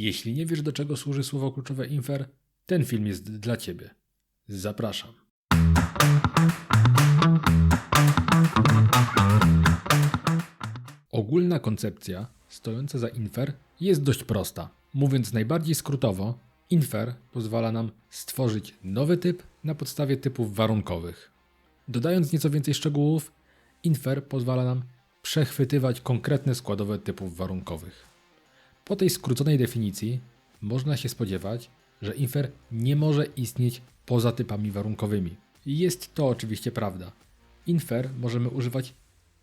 Jeśli nie wiesz do czego służy słowo kluczowe infer, ten film jest dla Ciebie. Zapraszam. Ogólna koncepcja stojąca za infer jest dość prosta. Mówiąc najbardziej skrótowo, infer pozwala nam stworzyć nowy typ na podstawie typów warunkowych. Dodając nieco więcej szczegółów, infer pozwala nam przechwytywać konkretne składowe typów warunkowych. Po tej skróconej definicji można się spodziewać, że infer nie może istnieć poza typami warunkowymi. Jest to oczywiście prawda. Infer możemy używać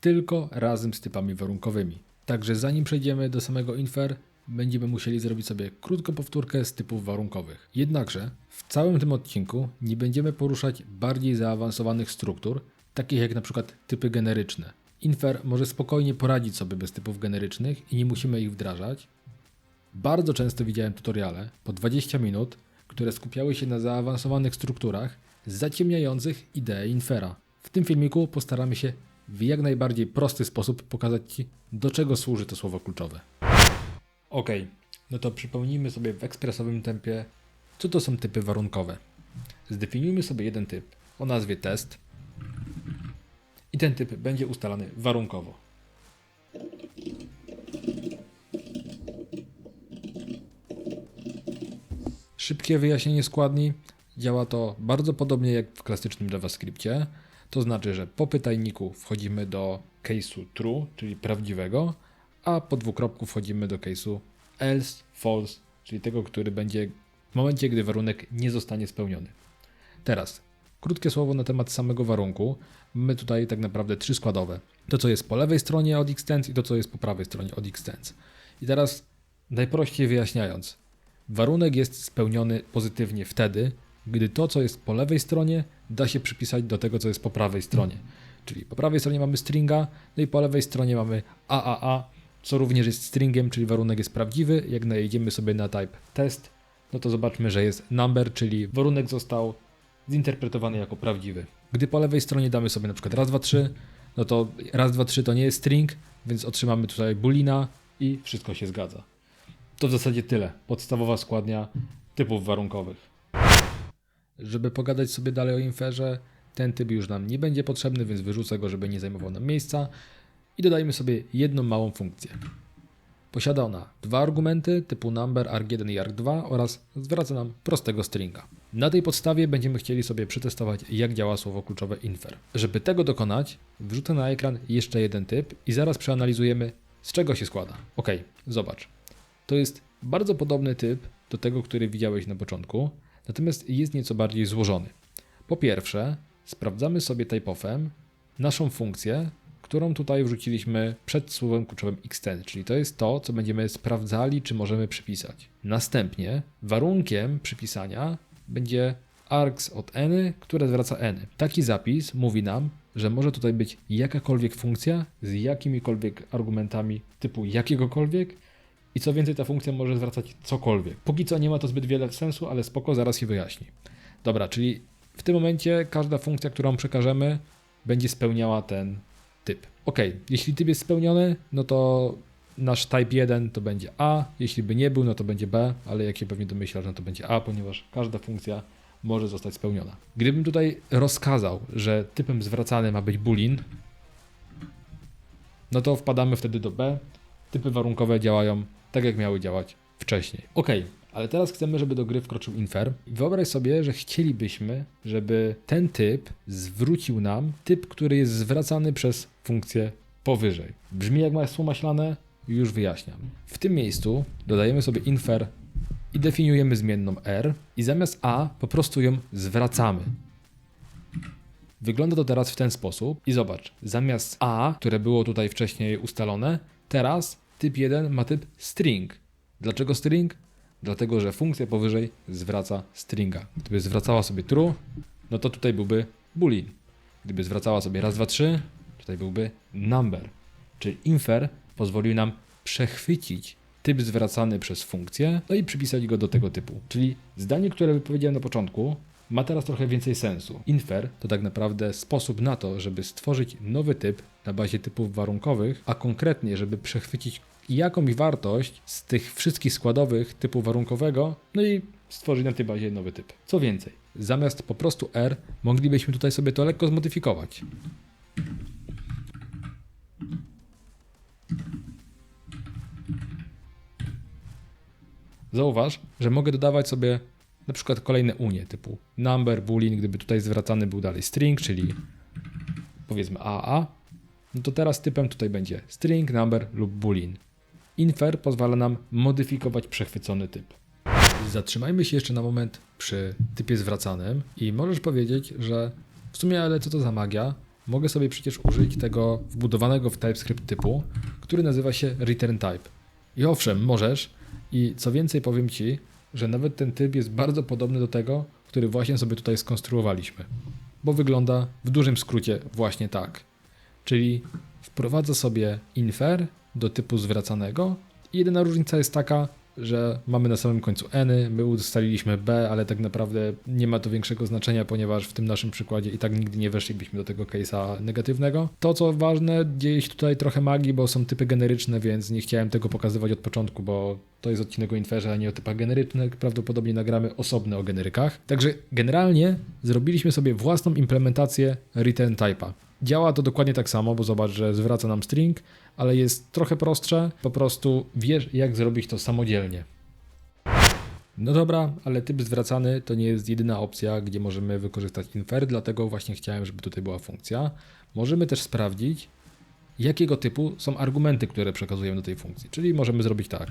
tylko razem z typami warunkowymi. Także zanim przejdziemy do samego infer, będziemy musieli zrobić sobie krótką powtórkę z typów warunkowych. Jednakże w całym tym odcinku nie będziemy poruszać bardziej zaawansowanych struktur, takich jak na przykład typy generyczne. Infer może spokojnie poradzić sobie bez typów generycznych i nie musimy ich wdrażać. Bardzo często widziałem tutoriale po 20 minut, które skupiały się na zaawansowanych strukturach zaciemniających ideę infera. W tym filmiku postaramy się w jak najbardziej prosty sposób pokazać Ci, do czego służy to słowo kluczowe. Ok, no to przypomnijmy sobie w ekspresowym tempie, co to są typy warunkowe. Zdefiniujmy sobie jeden typ o nazwie test i ten typ będzie ustalany warunkowo. Szybkie wyjaśnienie składni. Działa to bardzo podobnie jak w klasycznym JavaScriptie. To znaczy, że po pytajniku wchodzimy do case'u true, czyli prawdziwego, a po dwukropku wchodzimy do case'u else, false, czyli tego, który będzie w momencie, gdy warunek nie zostanie spełniony. Teraz, krótkie słowo na temat samego warunku. Mamy tutaj tak naprawdę trzy składowe. To, co jest po lewej stronie od extends i to, co jest po prawej stronie od extends. I teraz, najprościej wyjaśniając, warunek jest spełniony pozytywnie wtedy, gdy to, co jest po lewej stronie, da się przypisać do tego, co jest po prawej stronie. Czyli po prawej stronie mamy stringa, no i po lewej stronie mamy AAA, co również jest stringiem, czyli warunek jest prawdziwy. Jak najedziemy sobie na type test, no to zobaczmy, że jest number, czyli warunek został zinterpretowany jako prawdziwy. Gdy po lewej stronie damy sobie na przykład raz, dwa, trzy, no to raz, dwa, trzy to nie jest string, więc otrzymamy tutaj boolina i wszystko się zgadza. To w zasadzie tyle. Podstawowa składnia typów warunkowych. Żeby pogadać sobie dalej o inferze, ten typ już nam nie będzie potrzebny, więc wyrzucę go, żeby nie zajmował nam miejsca i dodajmy sobie jedną małą funkcję. Posiada ona dwa argumenty typu number arg1 i arg2 oraz zwraca nam prostego stringa. Na tej podstawie będziemy chcieli sobie przetestować jak działa słowo kluczowe infer. Żeby tego dokonać, wrzucę na ekran jeszcze jeden typ i zaraz przeanalizujemy z czego się składa. Ok, zobacz. To jest bardzo podobny typ do tego, który widziałeś na początku, natomiast jest nieco bardziej złożony. Po pierwsze, sprawdzamy sobie typeofem naszą funkcję, którą tutaj wrzuciliśmy przed słowem kluczowym extend, czyli to jest to, co będziemy sprawdzali, czy możemy przypisać. Następnie warunkiem przypisania będzie args od n, które zwraca n. Taki zapis mówi nam, że może tutaj być jakakolwiek funkcja z jakimikolwiek argumentami typu jakiegokolwiek i co więcej, ta funkcja może zwracać cokolwiek. Póki co nie ma to zbyt wiele sensu, ale spoko, zaraz się wyjaśni. Dobra, czyli w tym momencie każda funkcja, którą przekażemy, będzie spełniała ten typ. Ok, jeśli typ jest spełniony, no to nasz type 1 to będzie A, jeśli by nie był, no to będzie B, ale jak się pewnie domyślasz, no to będzie A, ponieważ każda funkcja może zostać spełniona. Gdybym tutaj rozkazał, że typem zwracany ma być boolean, no to wpadamy wtedy do B. Typy warunkowe działają tak, jak miały działać wcześniej. Ok, ale teraz chcemy, żeby do gry wkroczył infer. Wyobraź sobie, że chcielibyśmy, żeby ten typ zwrócił nam typ, który jest zwracany przez funkcję powyżej. Brzmi jak masło maślane? Już wyjaśniam. W tym miejscu dodajemy sobie infer i definiujemy zmienną r i zamiast a po prostu ją zwracamy. Wygląda to teraz w ten sposób i zobacz, zamiast a, które było tutaj wcześniej ustalone, teraz typ 1 ma typ string. Dlaczego string? Dlatego, że funkcja powyżej zwraca stringa. Gdyby zwracała sobie true, no to tutaj byłby boolean. Gdyby zwracała sobie raz, dwa, trzy, tutaj byłby number. Czyli infer pozwolił nam przechwycić typ zwracany przez funkcję, no i przypisać go do tego typu. Czyli zdanie, które wypowiedziałem na początku, ma teraz trochę więcej sensu. Infer to tak naprawdę sposób na to, żeby stworzyć nowy typ na bazie typów warunkowych, a konkretnie, żeby przechwycić jakąś wartość z tych wszystkich składowych typu warunkowego, no i stworzyć na tej bazie nowy typ. Co więcej, zamiast po prostu R, moglibyśmy tutaj sobie to lekko zmodyfikować. Zauważ, że mogę dodawać sobie na przykład kolejne unie typu number, boolean, gdyby tutaj zwracany był dalej string, czyli powiedzmy AA, no to teraz typem tutaj będzie string, number lub boolean. Infer pozwala nam modyfikować przechwycony typ. Zatrzymajmy się jeszcze na moment przy typie zwracanym i możesz powiedzieć, że w sumie ale co to za magia? Mogę sobie przecież użyć tego wbudowanego w TypeScript typu, który nazywa się return type. I owszem, możesz i co więcej powiem Ci, że nawet ten typ jest bardzo podobny do tego, który właśnie sobie tutaj skonstruowaliśmy. Bo wygląda w dużym skrócie właśnie tak. Czyli wprowadza sobie infer do typu zwracanego i jedyna różnica jest taka, że mamy na samym końcu n, my ustaliliśmy b, ale tak naprawdę nie ma to większego znaczenia, ponieważ w tym naszym przykładzie i tak nigdy nie weszlibyśmy do tego case'a negatywnego. To co ważne, dzieje się tutaj trochę magii, bo są typy generyczne, więc nie chciałem tego pokazywać od początku, bo to jest odcinek o inferze, a nie o typach generycznych. Prawdopodobnie nagramy osobny o generykach. Także generalnie zrobiliśmy sobie własną implementację return type'a. Działa to dokładnie tak samo, bo zobacz, że zwraca nam string, ale jest trochę prostsze. Po prostu wiesz, jak zrobić to samodzielnie. No dobra, ale typ zwracany to nie jest jedyna opcja, gdzie możemy wykorzystać infer, dlatego właśnie chciałem, żeby tutaj była funkcja. Możemy też sprawdzić, jakiego typu są argumenty, które przekazujemy do tej funkcji. Czyli możemy zrobić tak.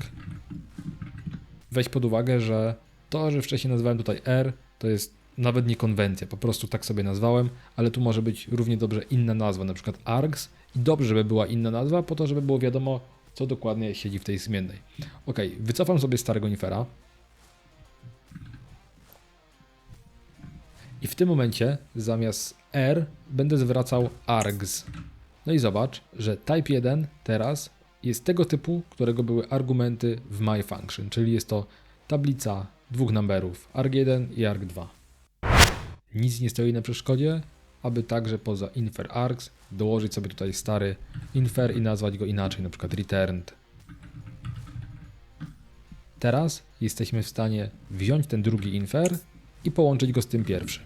Weź pod uwagę, że to, że wcześniej nazwałem tutaj R, to jest nawet nie konwencja, po prostu tak sobie nazwałem, ale tu może być równie dobrze inna nazwa, na przykład args i dobrze, żeby była inna nazwa, po to, żeby było wiadomo, co dokładnie siedzi w tej zmiennej. Ok, wycofam sobie starego infera. I w tym momencie zamiast R będę zwracał args. No i zobacz, że type 1 teraz jest tego typu, którego były argumenty w myFunction, czyli jest to tablica dwóch numberów arg1 i arg2. Nic nie stoi na przeszkodzie, aby także poza infer args dołożyć sobie tutaj stary infer i nazwać go inaczej, na przykład returned. Teraz jesteśmy w stanie wziąć ten drugi infer i połączyć go z tym pierwszym.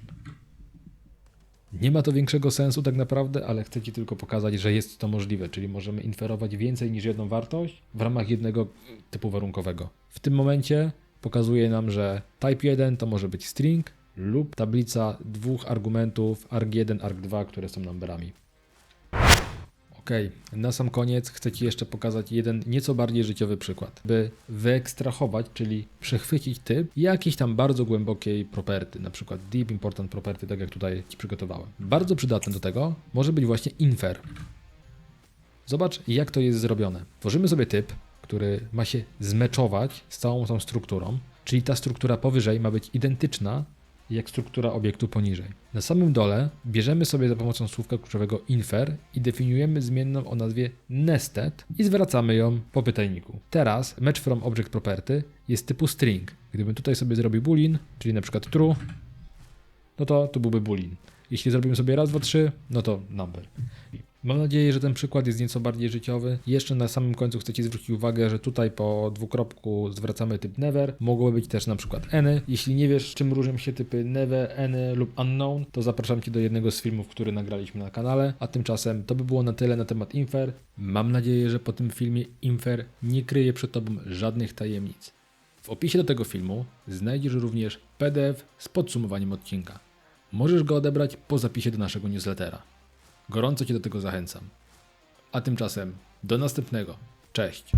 Nie ma to większego sensu tak naprawdę, ale chcę Ci tylko pokazać, że jest to możliwe, czyli możemy inferować więcej niż jedną wartość w ramach jednego typu warunkowego. W tym momencie pokazuje nam, że type 1 to może być string lub tablica dwóch argumentów arg1, arg2, które są numberami. Ok, na sam koniec chcę Ci jeszcze pokazać jeden nieco bardziej życiowy przykład, by wyekstrahować, czyli przechwycić typ jakiejś tam bardzo głębokiej property, na przykład deep important property, tak jak tutaj Ci przygotowałem. Bardzo przydatne do tego może być właśnie infer. Zobacz, jak to jest zrobione. Tworzymy sobie typ, który ma się zmeczować z całą tą strukturą, czyli ta struktura powyżej ma być identyczna jak struktura obiektu poniżej. Na samym dole bierzemy sobie za pomocą słówka kluczowego infer i definiujemy zmienną o nazwie nested i zwracamy ją po pytajniku. Teraz match from object property jest typu string. Gdybym tutaj sobie zrobił boolean, czyli na przykład true, no to tu byłby boolean. Jeśli zrobimy sobie raz, dwa, trzy, no to number. Mam nadzieję, że ten przykład jest nieco bardziej życiowy. Jeszcze na samym końcu chcę Ci zwrócić uwagę, że tutaj po dwukropku zwracamy typ never. Mogło być też na przykład any. Jeśli nie wiesz, czym różnią się typy never, any lub unknown, to zapraszam Cię do jednego z filmów, który nagraliśmy na kanale. A tymczasem to by było na tyle na temat infer. Mam nadzieję, że po tym filmie infer nie kryje przed Tobą żadnych tajemnic. W opisie do tego filmu znajdziesz również PDF z podsumowaniem odcinka. Możesz go odebrać po zapisie do naszego newslettera. Gorąco Cię do tego zachęcam. A tymczasem do następnego. Cześć.